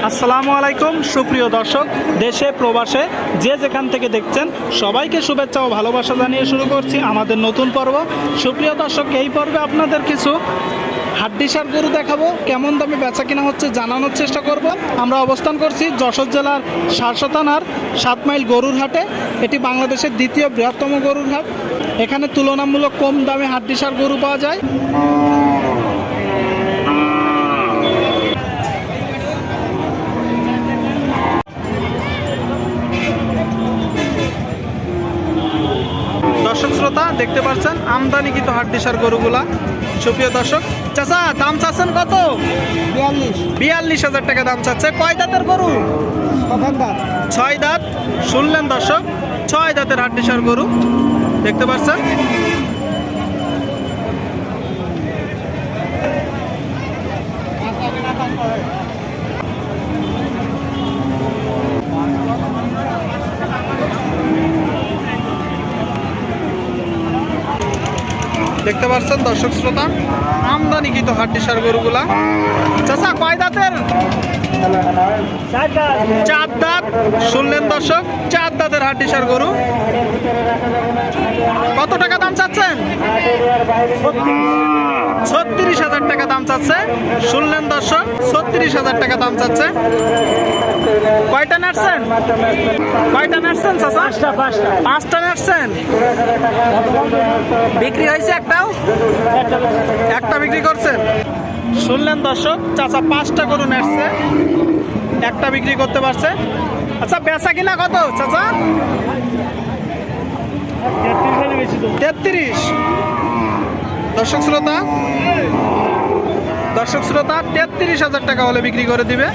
আসসালামু আলাইকুম, সুপ্রিয় দর্শক, দেশে, প্রবাসে যে যেখান থেকে দেখছেন, সবাইকে শুভেচ্ছা ও ভালোবাসা জানিয়ে শুরু করছি আমাদের নতুন পর্ব। সুপ্রিয় দর্শক, এই পর্বে আপনাদের কিছু হাড্ডিসার গরু দেখাবো, কেমন দামে বেচা কিনা হচ্ছে জানানোর চেষ্টা করব। আমরা অবস্থান করছি যশোর জেলার সারসা থানার সাত মাইল গরুর হাটে। এটি বাংলাদেশের দ্বিতীয় বৃহত্তম গরুর হাট। এখানে তুলনামূলক কম দামে হাড্ডিসার গরু পাওয়া যায়। দর্শক শ্রোতা দেখতে পাচ্ছেন আমদানিকৃত হাড্ডিসার গরুগুলা। সুপ্রিয় দর্শক চাচা দাম চাচ্ছেন কত? বিয়াল্লিশ। হাজার টাকা দাম চাচ্ছে। কয় দাঁতের গরু? ছয় দাঁত। শুনলেন দর্শক ছয় দাঁতের হাড্ডিসার গরু। দেখতে পাচ্ছেন। দেখতে পাচ্ছেন দর্শক শ্রোতা আমদানি আমদানিকৃত হাড্ডিসার গরুগুলা। চাচা কয় দাঁতের? চার দাঁত। শুনলেন দর্শক চার দাঁতের হাড্ডিসার গরু। কত টাকা দাম চাচ্ছেন? ছত্রিশ হাজার টাকা দাম চাচ্ছে। শুনলেন দর্শক ছত্রিশ হাজার টাকা দাম চাচ্ছে। কয়টা নাটছেন? কয়টা নাটছেন চাচা? পাঁচটা নাটছেন? বিক্রি হয়েছে একটাও? একটা বিক্রি করছেন? শুনলেন দর্শক চাচা পাঁচটা গরু নেটছে। একটা বিক্রি করতে পারছে। আচ্ছা বেচা কিনা কত চাচা? তেত্রিশ। দর্শক শ্রোতা দর্শক শ্রোতা তেত্রিশ হাজার টাকা হলে বিক্রি করে দিবে।